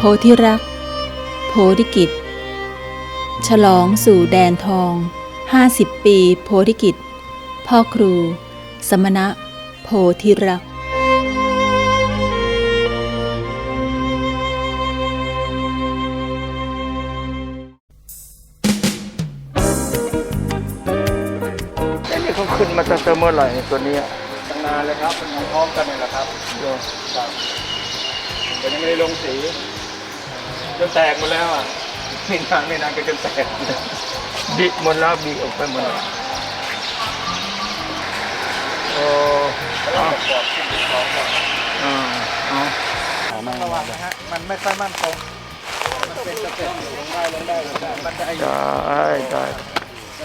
โพธิรัก โพธิกิจ ฉลองสู่แดนทอง 50 ปีโพธิกิจ พ่อครู สมณะ โพธิรักไอ้นี่เขาขึ้นมาตั้งแต่เมื่อไหร่ตัวเนี้ยตั้งนานเลยครับมันพร้อมกันนี่แหละครับโยครับแต่ยังไม่ได้ลงสี จนแตกหมดแล้วอะไม่นานไม่นานก็จนแตกบิหมดแล้วบิออกไปหมดแล้วโอ้แล้วก็ประกที่สองบอนอ่าเอาระวังนะฮะมันไม่ค่อยมั่นคงมันเป็นสเต็ปอยู่ลงได้ลงได้ลงได้มันจะไอ้ได้ได้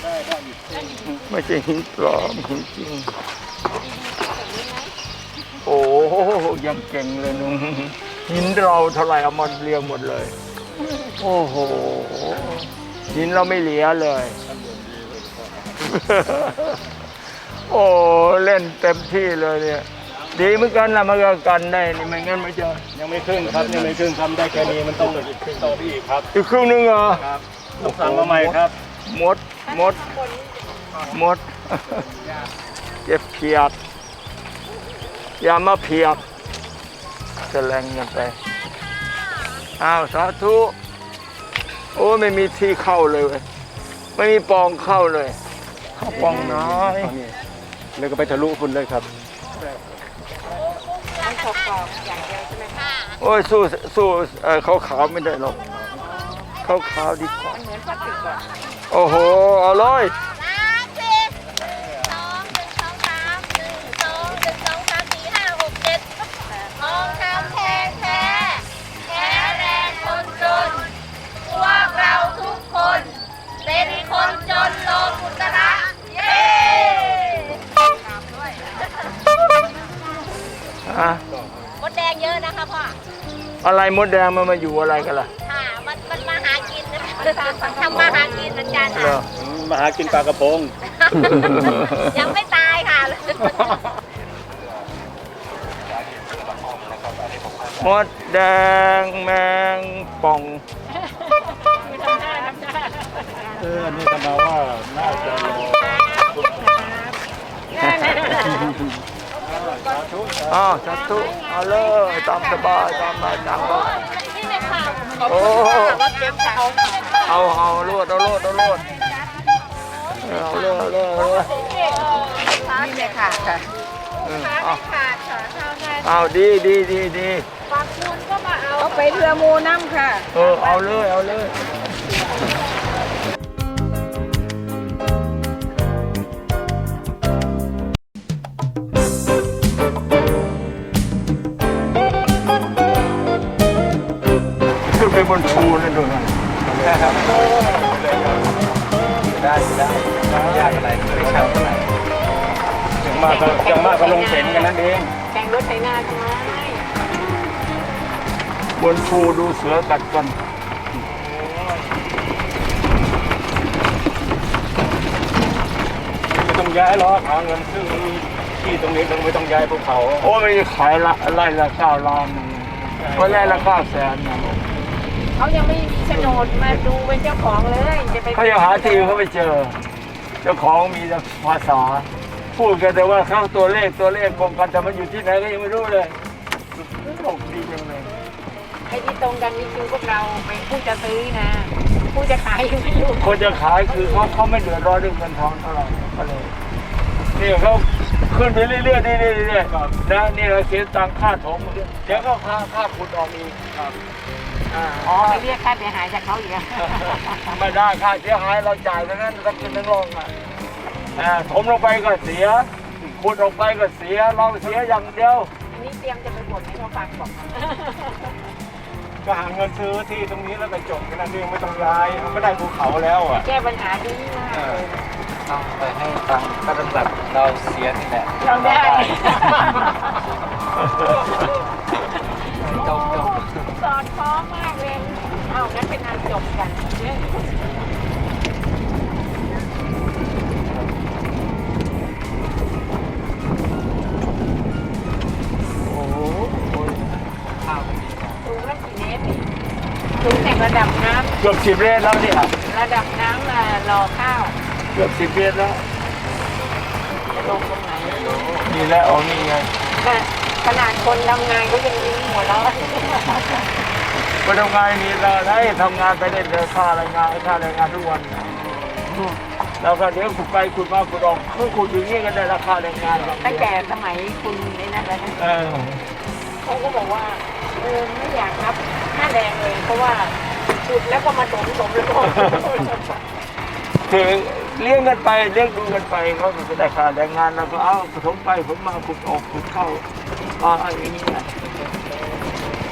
ได้ได้ไม่ใช่หินปลอมหินจริงโอ้ยังเก่งเลยนุ่ง หินเราเท่าไหร่เอามาเรียงหมดเลย โอ้โหหินเราไม่เหลือเลย โอ้เล่นเต็มที่เลยเนี่ย ดีเหมือนกันนะมันก็กันได้นี่ไม่งั้นไม่จะยังไม่ครึ่งครับยังไม่ครึ่งทำได้แค่นี้มันต้องอีกครึ่งต่อไปอีกครับอีกครึ่งนึงเหรอครับต้องสั่งมาใหม่ครับหมดหมดหมด เจ็บเพียดอย่ามาเพียบ จะแรงกันไป อ้าวสาธุ โอ้ไม่มีที่เข้าเลยเว้ยไม่มีปองเข้าเลย เข้าปองน้อยนี่แล้วก็ไปทะลุคุณเลยครับโอ้ยสู้สู้เอ่อเขาขาวไม่ได้หรอกเขาขาวดีกว่าโอ้โห เอาเลย มดแดงมันมาอยู่อะไรกันล่ะค่ะมันมันมาหากินนะคะทำมาหากินอาจารย์เหรอค่ะมาหากินปลากระพง ยังไม่ตายค่ะ มดแดงแมงป่อง เออนี่ก็มาว่าน่าจะร อสาธุสาธุอ้าวสาธุเอาเลยตามสบายตามมาตามมานี่เลยค่ะโอ้รถเก็บเขาเอาเอาโลดเอาโลดเอาโลดเอาเลยเอาเลยเอาเลยนี่เลยค่ะค่ะเออเอาขาดค่ะชาวไทยเอาดีดีดีดีบางคุณก็มาเอาเอาไปเรือมูน้ำค่ะ เออเอาเลยเอาเลย บนภูนั่นดูนะได้ครับได้ได้ยากอะไรไม่ช่างอะไรอย่างมากก็อย่างมากก็ลงเข็นกันนั่นเองแข่งรถไถนาทำไมบนภูดูเสือกัดกันไม่ต้องย้ายหรอกหาเงินซื้อที่ตรงนี้ต้องไม่ต้องย้ายภูเขา โอ้ไม่ขายละไล่ละเก้าล้านก็ไล่ละเก้าแสนนะ เขายังไม่มีโฉนดมาดูเป็นเจ้าของเลยจะไปเขายังหาทีเขาไม่เจอ เจ้าของมีแต่ภาษา พูดกันแต่ว่าเข้าตัวเลขตัวเลขกรมกันแต่มันอยู่ที่ไหนก็ยังไม่รู้เลยโลกดีจังเลยไอ้ที่ตรงกันนี่คือพวกเราเป็นผู้จะซื้อนะผู้จะขายยังไม่รู้คนจะขายคือเขาเขาไม่เดือดร้อนเรื่องเงินทองเท่าไหร่ก็เลยนี่เขาขึ้นไปเรื่อยๆเรื่อยๆเรื่อยๆนะนี่เราเสียตังค่าถมเดี๋ยวก็ค่าค่าขุดออกอีก อ่าอ๋อไปเรียกค่าเสียหายจากเขาอีกอะไม่ได้ค่าเสียหายเราจ่ายทั้งนั้นทั้งขึ้นทั้งลงอะอ่าถมลงไปก็เสียขุดออกไปก็เสียเราเสียอย่างเดียวอันนี้เตรียมจะไปบ่นให้เขาฟังบอกก็หาเงินซื้อที่ตรงนี้แล้วก็จบกันนั่นเองไม่ต้องย้ายมันก็ได้ภูเขาแล้วอะแก้ปัญหาดีมากเลยต้องไปให้ตังค์ก็ต้องแบบเราเสียนี่แหละเราได้จบจบส อดคล้องมากเลย เอ้างั้นเป็นอันจบกันเนี่ยโอ้โหข้าวก็มีสูงแล้วกี่เมตรนี่เกือบสิบเมตรแล้วเนี่ยระดับน้ำน่ะรอข้าวเกือบสิบเมตรแล้วจะลงตรงไหนนี่แหละอ๋อนี่ไง แต่ขนาดคนทำงานก็ยังยิ้มหัวเราะ ก็ทำงานนี่เราได้ทำงานไปได้เลยค่าแรงงานค่าแรงงานทุกวันแล้วก็เดี๋ยวขุดไปขุดมาขุดออกเมื่อขุดอย่างนี้ก็ได้ราคาแรงงานแบบตั้งแต่สมัยคุณในนั้นแล้วนะเออเขาก็บอกว่าเออไม่อยากรับค่าแรงเลยเพราะว่าขุดแล้วก็มาสมสมแล้วก็คือเลี้ยงกันไปเลี้ยงดูกันไปเขาก็ได้ค่าแรงงานแล้วก็เอาผสมไปผสมมาขุดออกขุดเข้าอ่าอย่างนี้นะ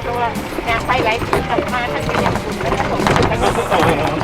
เพราะว่าอ ไปไหลกับมาท่านเป็นอย่างคุณและผสมกัน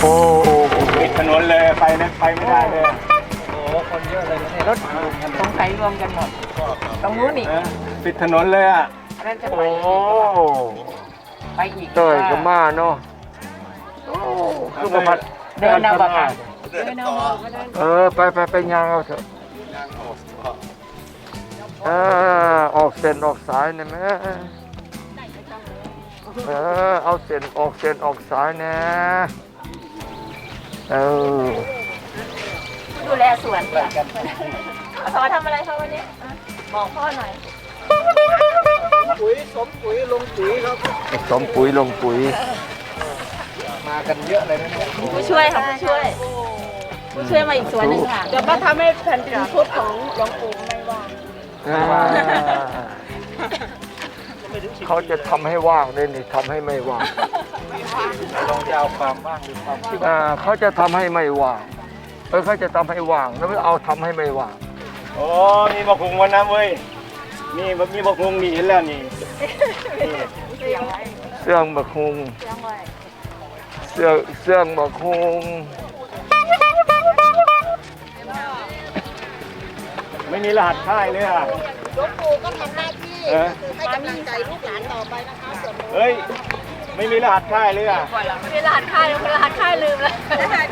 โอ้โหปิดถนนเลยไปนะไปไม่ได้เลยโอ้โหคนเยอะเลยนะเนี่ยรถสงสัยรวมกันหมด ตรงนู้นอีกนะปิดถนนเลยอะอันนั้นจะไปโอ้ไปอีกเตยก็มาเนาะคือประพัดเดินเอาปะค่ะเดินเอาก็เดินเออไปไปไปยางเอาเถอะเออออกเส้นออกสายนะแม่เออเอาเส้นออกเส้นออกสายนะ เออดูแลสวนค่ะสอทำอะไรคะวันนี้อะบอกพ่อหน่อยปุ๋ยสมปุ๋ยลงปุ๋ยครับสมปุ๋ยลงปุ๋ย มากันเยอะเลยนะเนี่ยผู้ช่วยค่ะผู้ช่วยผู้ช่วยมาอีกสวนหนึ่งค่ะเดี๋ยวก็ทำให้แผ่นดินพุทธของหลวงปู่ไม่ว่าง อ่า เขาจะทำให้ว่างเลยนี่ทำให้ไม่ว่างลองจะเอาความว่างหรือความที่อ่าเขาจะทำให้ไม่ว่างเออเขาจะทำให้ว่างแล้วไม่เอาทำให้ไม่ว่างโอ้มีบอกคุงวันน้ำเว้ยนี่มีบอกคุงนี่เห็นแล้วนี่เสื่องบักฮุงเสื่องเสื่องบักฮุงไม่มีรหัสค่ายเลยอะหลวงปู่ก็ทำหน้าที่ เออคือให้กำลังใจลูกหลานต่อไปนะคะส่วนเฮ้ย ไม่มีรหัสค่ายเลยอะเวลาหัดค่ายเวลาหัดค่ายลืมแล้ว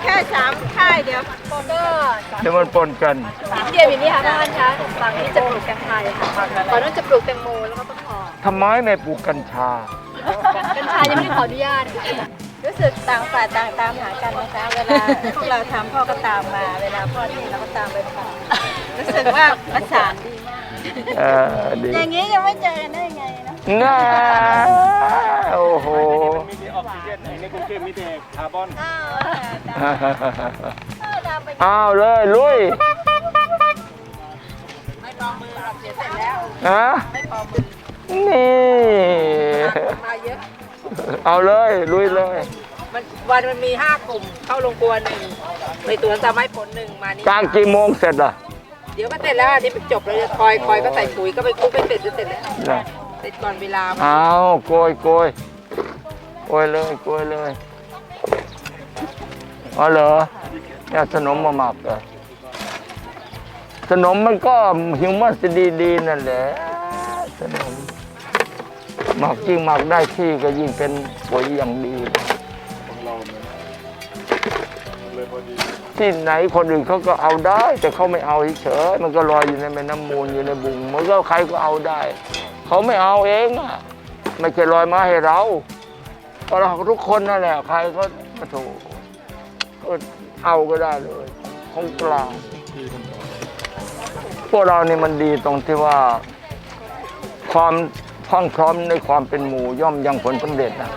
แค่สามค่ายเดียวก็เดี๋ยวมันปนกันนิดเดียวอย่างนี้ค่ะท่านคะฝั่งนี้จะปลูกกัญชาค่ะฝั่งนู้นจะปลูกแตงโมแล้วก็ต้นหอมทำไมไม่ปลูกกัญชา กัญชายังไม่ได้ขออนุญาตค่ะรู้สึกต่างฝ่ายต่างตามหากันนะคะเวลาพวกเราทำพ่อก็ตามมา เวลาพ่อที่เราก็ตามไปทำรู้สึกว่าประสานดีมาก เออดีอย่างนี้ยังไม่เจอกันได้ไงนะน่าโอ้โหมีแต่ออกซิเจนไอ้ในกรุงเทพมีแต่คาร์บอนอ้าวตามไปเอาเลยลุยไม่ปองมือหรอกเดี๋ยวเสร็จแล้วฮะไม่ปองมือนี่มาเยอะเอาเลยลุยเลยมันวันมันมีห้ากลุ่มเข้าลงครัวหนึ่งไปสวนสาไม้ผลหนึ่งมานี่กลางกี่โมงเสร็จอะ เดี๋ยวก็เสร็จแล้วอันนี้เป็นจบแล้วคอยคอยก็ใส่ปุ๋ยก็ไปคลุกไปเสร็จจะเสร็จแล้วน่ะเสร็จก่อนเวลาเอาโกยโกยโกยเลยโกยเลยอ๋อเหรอเนี่ยขนมมาหมักเหรอขนมมันก็หิวมันจะดีๆนั่นแหละขนมหมักยิ่งหมักได้ที่ก็ยิ่งเป็นปุ๋ยอย่างดี ที่ไหนคนอื่นเขาก็เอาได้ แต่เขาไม่เอาเฉยมันก็ลอยอยู่ในแม่น้ำมูลอยู่ในบุงมันก็ใครก็เอาได้ เขาไม่เอาเองอะไม่ใช่ลอยมาให้เราเพราะเราทุกคนนั่นแหละใครก็มาถูกก็เอาก็ได้เลยของกลางพวกเรานี่มันดีตรงที่ว่า ความพรั่งพร้อมในความเป็นหมู่ย่อมยังผลสำเร็จนะ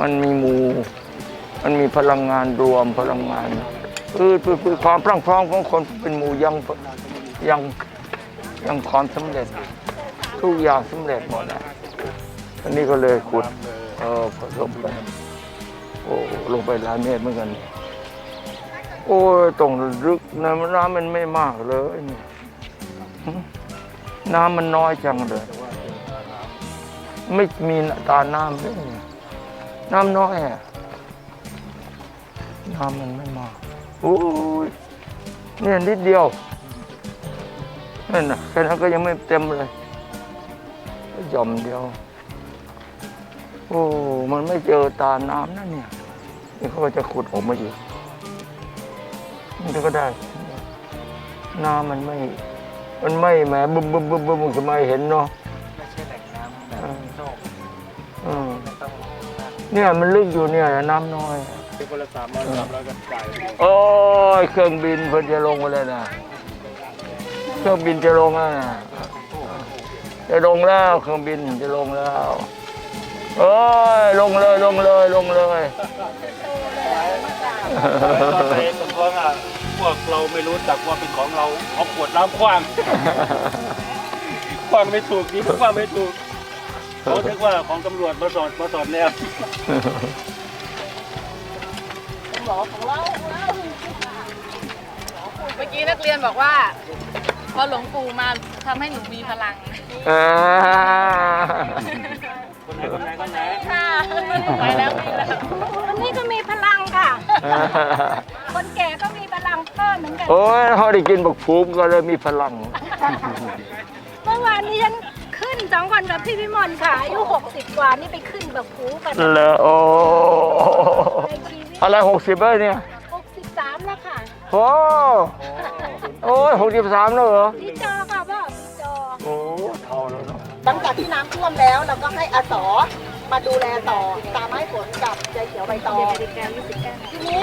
มันมีหมู่มันมีพลังงานรวมพลังงาน คือคือความพรั่งพร้อมของคนเป็นหมู่ยังยังยังความสำเร็จ ทุกอย่างสำเร็จหมดนะอันนี้ก็เลยขุดเออผสมไปโอ้ลงไปหลายเมตรเหมือนกัน โอ้ยตรงลึกน้ำน้ำมันไม่มากเลยนี่น้ำมันน้อยจังเลย ไม่มีตาน้ำเลยน้ำน้อยอะน้ำมันไม่มาก โอ้ยเนี่ยนิดเดียวนั่นนะแค่นั้นก็ยังไม่เต็มเลยหย่อมเดียว โอ้ มันไม่เจอตาน้ำนั่นเนี่ยนี่เขาก็จะขุดออกมาอยู่มันก็ได้ น้ำมันไม่ มันไม่แหมบึ้มบึ้มบึ้มบึ้มมันก็ไม่เห็นเนาะไม่ใช่แหล่งน้ำแบบโลกอืมไม่ต้องเนี่ยมันลึกอยู่เนี่ยน้ำน้อย เป็นคนละสามร้อยสามร้อยกันจ่ายเลยโอ้ยเครื่องบินเพิ่นจะลงมาเลยนะเครื่องบินจะลงแล้วนะจะลงแล้วเครื่องบินจะลงแล้วเอ้ยลงเลยลงเลยลงเลยตอนไปตรงคลองอะพวกเราไม่รู้จักว่าเป็นของเราเอาขวดน้ำคว้างคว้างไม่ถูกนี่คว้างไม่ถูกเขาคิดว่าของตำรวจมาสอดมาสอดแนว เมื่อกี้นักเรียนบอกว่า พอหลวงปู่มาทำให้หนูมีพลังอ่าคนไหนคนไหนคนไหนค่ะไปแล้วไปแล้ววันนี้ก็มีพลังค่ะคนแก่ก็มีพลังเพิ่มเหมือนกัน โอ้ยเขาได้กินบักภูมิก็เลยมีพลัง เมื่อวานนี้ฉันขึ้น สองคนกับพี่พิมลค่ะอายุ60กว่านี่ไปขึ้นแบบผูกันเลอโอ้ในชีวิตอะไรหกสิบเลยเนี่ย63แล้วค่ะโอ้โอ้ยหกสิบสามแล้วเหรอพี่จอค่ะพ่อพี่จอโอ้เท่าแล้วเนาะหลังจากที่น้ำท่วมแล้วเราก็ให้อาสอมาดูแลต่อตามให้ฝนกับใจเขียวใบตองทีนี้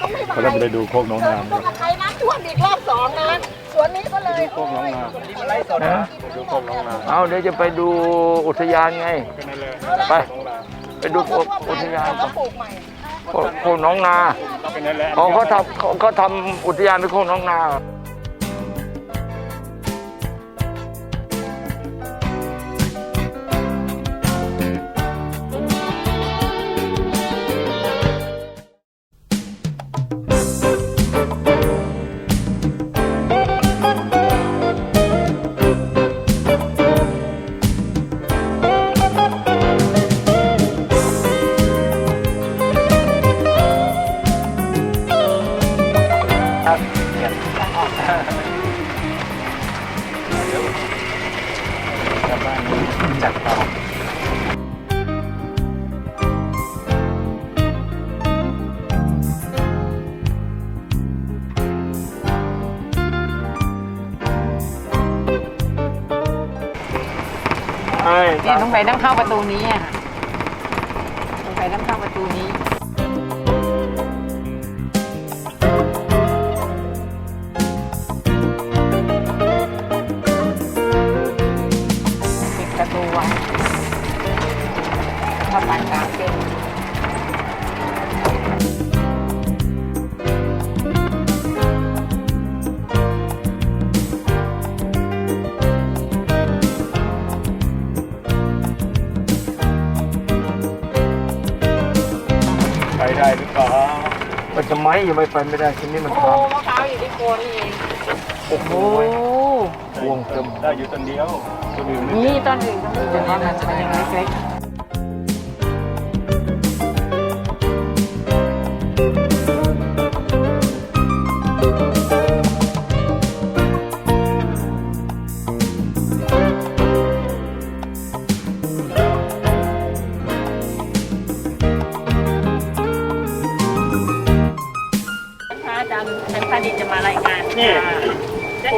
ก็ไม่เขาต้องไปดูโคกน้องนามต้องมาใช้น้ำท่วมอีกรอบสองนะส วนนี้ก็เลยโคกน้องนามไล่สดนะดูโคกน้องนามเอาเดี๋ยวจะไปดูอุทยานไงเป็นอะไรไปน้องนามไปดูอุทยานก็ก่อนปลูกใหม่โคโคกน้องนาเป็นอะไรเขาเขาทำเขาเขาทำอุทยานเป็นโคกน้องนา ต้องไปต้องเข้าประตูนี้อะ ยังไม่ไปไม่ได้ที่นี่มันโอ้ทมะพร้าวอยู่ที่โคนนี่เองำโอ้โหวงเต็มได้อยู่ต้นเดียวต้นอื่นไม่นี่ต้นอื่นต้นอื่นมันจะเป็นเล็กจ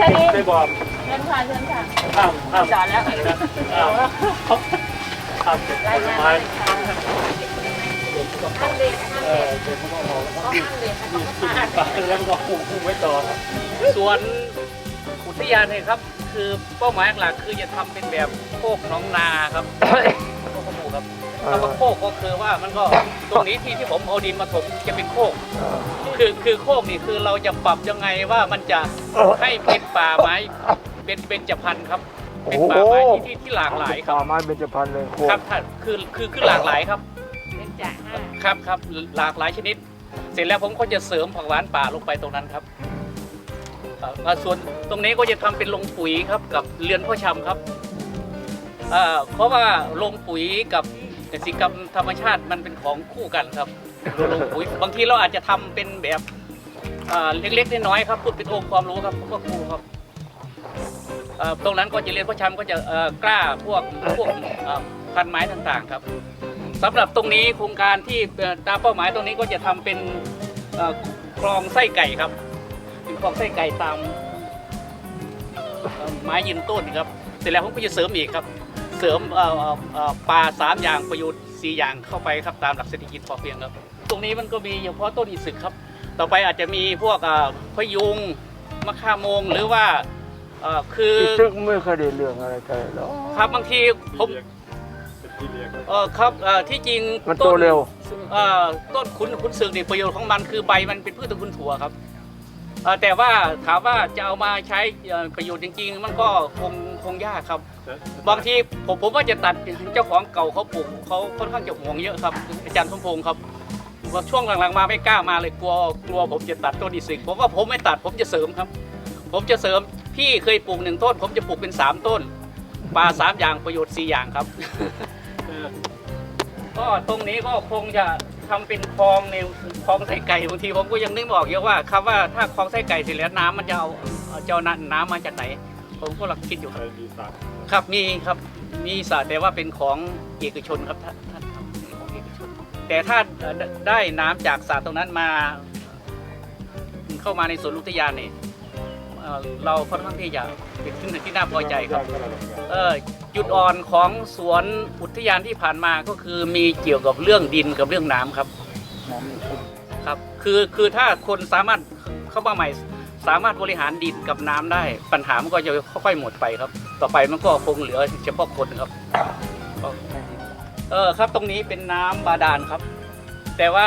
จะแค่นี้ไปบอกเชิญค่ะเชิญค่ะข้ามข้ามจอดแล้วข้ามข้ามรายงานไม้ห้ามเบรกห้ามเอเบรอกเดี๋ยวมันก็มองผมข้ามเบรกห้ามปากแล้วมันก็พุ่งพุ่งไว้ต่อส่วนอุทยานเนี่ยครับ คือเป้าหมายหลักคือจะทำเป็นแบบโคกหน้องนาครับ คกขมูครับคำว่าโคกก็คือว่ามันก็ตรงนี้ที่ที่ผมเอาดินมาถมจะเป็นโคก คือคือโคกนี่คือเราจะปรับยังไงว่ามันจะให้เป็นป่าไม้เป็นเป็นจพันธุ์ครับ เป็นป่าไม้ที่ที่ที่หลากหลายครับป่าไม้เบญจพรรณเลยโคครับถ้าคือคือคือหลากหลายครับเป็นจ่าห้าครับครับหลากหลายชนิด เสร็จแล้วผมก็จะเสริมผักหวานป่าลงไปตรงนั้นครับครับอ่าส่วนตรงนี้ก็จะทำเป็นลงปุ๋ยครับกับเรือนพ่อชำครับอ่าเพราะว่าลงปุ๋ยกับ กสิกรรมธรรมชาติมันเป็นของคู่กันครับลงปุ๋ยบางทีเราอาจจะทำเป็นแบบเล็กๆน้อยๆครับพูดเป็นองค์ความรู้ครับผมก็ครูครับตรงนั้นก็จะเรียนพ่อชำก็จะกล้าพวกพวกพันไม้ต่างๆครับสำหรับตรงนี้โครงการที่ตามเป้าหมายตรงนี้ก็จะทำเป็นเอ่อคลองไส้ไก่ครับเป็นคลองไส้ไก่ตามไม้ยืนต้นครับ เสร็จแล้วผมก็จะเสริมอีกครับ สริมเอ่อเอ่อเอ่อปลาสามอย่างประโยชน์สี่อย่างเข้าไปครับตามหลักเศรษฐกิจพอเพียงครับ ตรงนี้มันก็มีเฉพาะต้นอิสึกครับ ต่อไปอาจจะมีพวกเอ่อพะยุงมะข่าโมงหรือว่าเอ่อคือซึ่งไม่เคยได้เรื่องอะไรกันหรอกครับบางทีผมเออครับเอ่อที่จริงมันโตเร็วเอ่อต้นขุนขุนสึกนี่ประโยชน์ของมันคือใบมันเป็นพืชตระกูลถั่วครับ เอ่อแต่ว่าถามว่าจะเอามาใช้เอ่อประโยชน์จริง ๆ มันก็คงคงยากครับ บางทีผมผมว่าจะตัดเจ้าของเก่าเขาปลูกเขาค่อนข้างจะห่วงเยอะครับอาจารย์สมพงศ์ครับว่าช่วงหลังๆมาไม่กล้ามาเลยกลัวกลัวผมจะตัดต้นอีสิกผมว่าผมไม่ตัดผมจะเสริมครับ ผมจะเสริมพี่เคยปลูกหนึ่งต้น ผมจะปลูกเป็นสามต้นปลาสามอย่างประโยชน์สี่อย่างครับ ก็ตรงนี้ก็คงจะ ทำเป็นคลองในคลองไส้ไก่บางทีผมก็ยังนึกไม่ออกเยอะว่าคำว่าถ้าคลองไส้ไก่เสร็จแล้วน้ำมันจะเอาเอาจะเอาน้ำมาจากไหน ผมก็กำลังคิดอยู่ครับครับมีครับมีสระแต่ว่าเป็นของเอกชนครับท่านท่านครับเป็นของเอกชน แต่ถ้าเอ่อได้ได้น้ำจากสระตรงนั้นมา เข้ามาในสวนอุทยานเนี่ยเอ่อเราค่อนข้างที่จะเป็นสิ่งที่น่าพอใจครับ เออ จุดอ่อนของสวนอุทยานที่ผ่านมาก็คือมีเกี่ยวกับเรื่องดินกับเรื่องน้ำครับครับ คือคือถ้าคนสามารถเข้ามาใหม่ สามารถบริหารดินกับน้ำได้ ปัญหามันก็จะค่อยๆหมดไปครับ ต่อไปมันก็คงเหลือเฉพาะคนครับเออครับตรงนี้เป็นน้ำบาดาลครับ แต่ว่า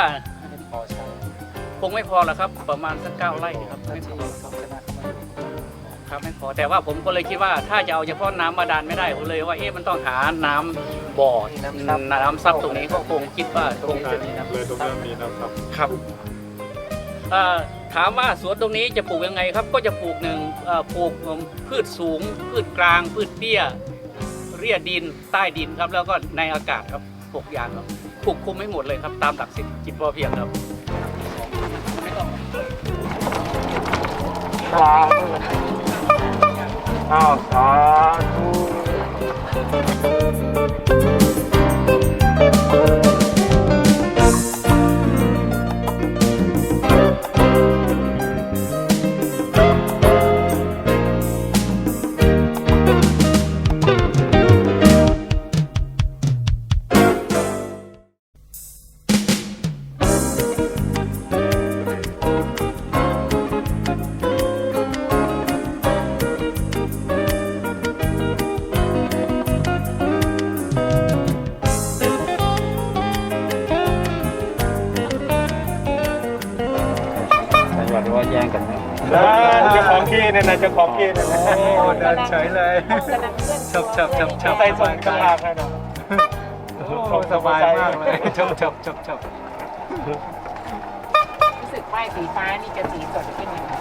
คงไม่พอแล้วครับ ประมาณสักเก้าไร่ครับไม่พอเขาชนะเขาไม่ ครับไม่พอแต่ว่าผมก็เลยคิดว่าถ้าจะเอาเฉพาะน้ำบาดาลไม่ได้ผมเลยว่าเอ๊ะมันต้องหาน้ำบ่อน้ำซับตรงนี้ก็คงคิดว่าคงจะมีน้ำเลยตรงนี้มีน้ำครับ ครับเอ่อถามว่าสวนตรงนี้จะปลูกยังไงครับ ก็จะปลูกหนึ่งเอ่อปลูกพืชสูง พืชกลาง พืชเตี้ย เรียดินใต้ดินครับ แล้วก็ในอากาศครับหกอย่างครับปลูกคุมให้หมดเลยครับ ตามหลักเศรษฐกิจพอเพียงครับไม่ต้ อ้าวสาธุ ชับชับชับชับรู้สึกป้ายสีฟ้านี่จะสีสดขึ้นยังไง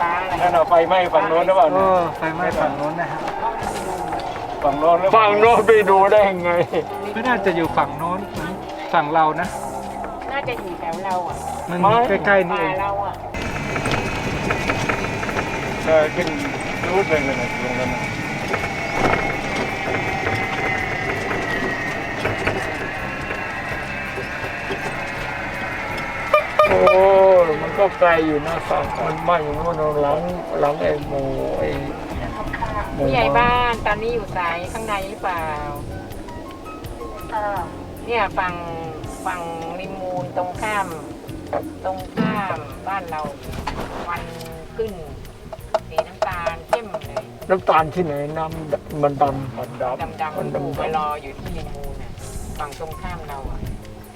ฟ้าอะไรนั่นเอาไฟไหม้ฝั่งโน้นหรือเปล่าโอ้เนี่ยไฟไหม้ฝั่งโน้นนะฮะฝั่งโน้นหรือเปล่าฝั่งโน้นไปดูได้ยังไง ไม่น่าจะอยู่ฝั่งโน้นฝั่งเรานะ น่าจะอยู่แถวเราอะมันไม่ ใกล้ๆนี่ป่าเองเราอะเออขึ้นรูดเลยเลยนะ ก็ก็ไกลอยู่นะฝั่งมันบ้านอยู่โน่นหลังหลังไอ้หมูไอ้หมู่ผู้ใหญ่บ้านตอนนี้อยู่สายข้างในหรือเปล่า เนี่ยฝั่งฝั่งริมมูลตรงข้าม ตรงข้ามบ้านเราวันขึ้นสีน้ำตาลเข้มเลยน้ำตาลที่ไหนน้ำมันดำมันดำดำดำมันดูดำไปรออยู่ที่ริมมูลน่ะฝั่งตรงข้ามเราอะ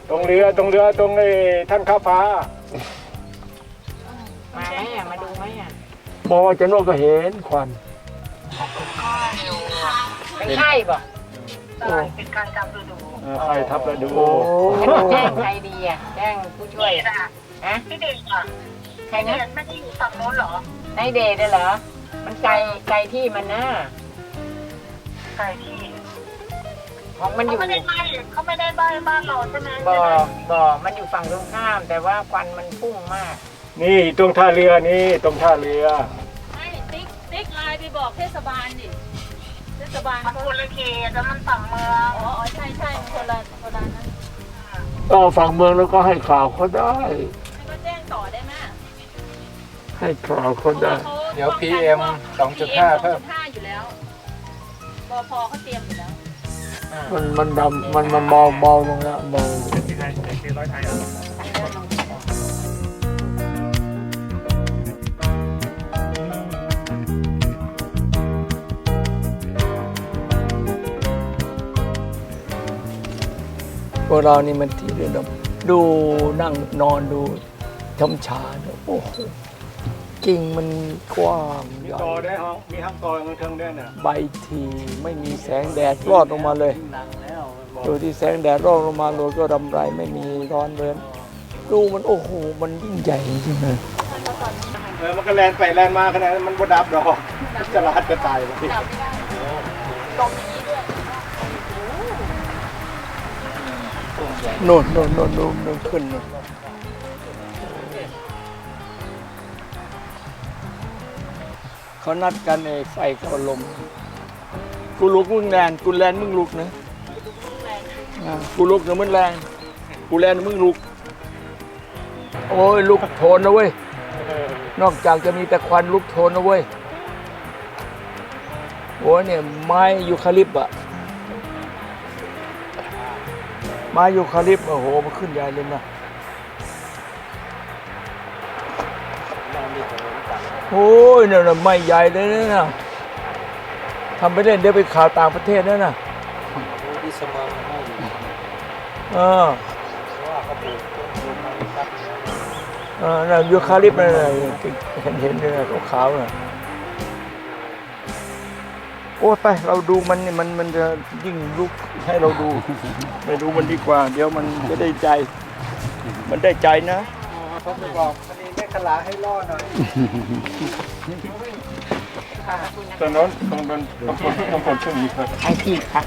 ตรงเรือตรงเรือตรงไอ้ท่านข้าฟ้ามา มองจะโน่นก็เห็นควันไม่ใช่ป่ะโอ้เออใครทับแล้วดูโอ้งั้นแจ้งใครดีอะแจ้งผู้ช่วยฮะพี่เด็กอะใครนะเด็กไม่ได้อยู่ฝั่งโน้นเหรอในเดทได้เหรอ มันไกลไกลที่มันนะใช่ที่ของมันอเขายู่ไม่ได้บ้านเขาไม่ได้บ้านบ้านเราใช่ไหมบ่อบ่อมันอยู่ฝั่งตรงข้าม แต่ว่าควันมันพุ่งมาก นี่ตรงท่าเรือนี่ตรงท่าเรือ ไม่ติ๊กติ๊กไลน์ไปบอกเทศบาลดิเทศบาลมันคนละเขตแล้วมันฝั่งเมืองอ๋ออ๋อใช่ใช่มันคนละคนละนั้นก็ฝั่งเมืองแล้วก็ให้ข่าวเขาได้ ให้ก็แจ้งต่อได้ไหมให้ข่าวเขาได้ เดี๋ยว PM 2.5เพิ่ม 2.5อยู่แล้วบพเขาเตรียมอยู่แล้วมันมันดำมันมันเบาเบาลงแล้วเบา พวกเรานี่มันที่เรื่องดูนั่งนอนดูชมชาเนี่ยโอ้โหกิ่งมันกว้างใหญ่ต่อได้ห้องมีห้องต่อเงินเทิงด้วยน่ะใบทีไม่มีแสงแดดรอดลงมาเลยดูที่แสงแดดรอดลงมาเลยก็รำไรไม่มีร้อนเรือนดูมันโอ้โหมันยิ่งใหญ่จริงๆเลยเออมันก็แลนไปแลนมาขนาดนั้นมันบ่ดับดอกจะลาดจะตายเลย โน่นโน่นโน่นโน่นโน่นขึ้นโน่นเขานัดกันไอ้ไฟกับลม กูลุกมึงแลนกูแลนมึงลุกนะอ่ากูลุกนะมึงแรงกูแลนมึงลุก โอ้ยลุกโทนนะเว้ย นอกจากจะมีแต่ควันลุกโทนนะเว้ยโอ้ยเนี่ยไม้ยูคาลิปต์อะ ไม้ยูคาลิปต์โอ้โหมันขึ้นใหญ่เลยนะโอ้ยเนี่ยนะไม่ใหญ่เลยนะทำไปเล่นเดี๋ยวไปข่าวต่างประเทศนั่นน่ะเออเออน่ะยูคาลิปต์นั่นน่ะเห็นเห็นเลยนะขาวๆน่ะ โอ้ยไปเราดูมันนี่มันมันจะยิ่งลุกให้เราดู ไปดูมันดีกว่า เดี๋ยวมันจะได้ใจ มันได้ใจนะเขาไปบอกอันนี้แม่ขลาให้ล่อหน่อยตรงโน้นตรงโน้นตรงคนตรงคนช่วงนี้ครับไอทีค่ะ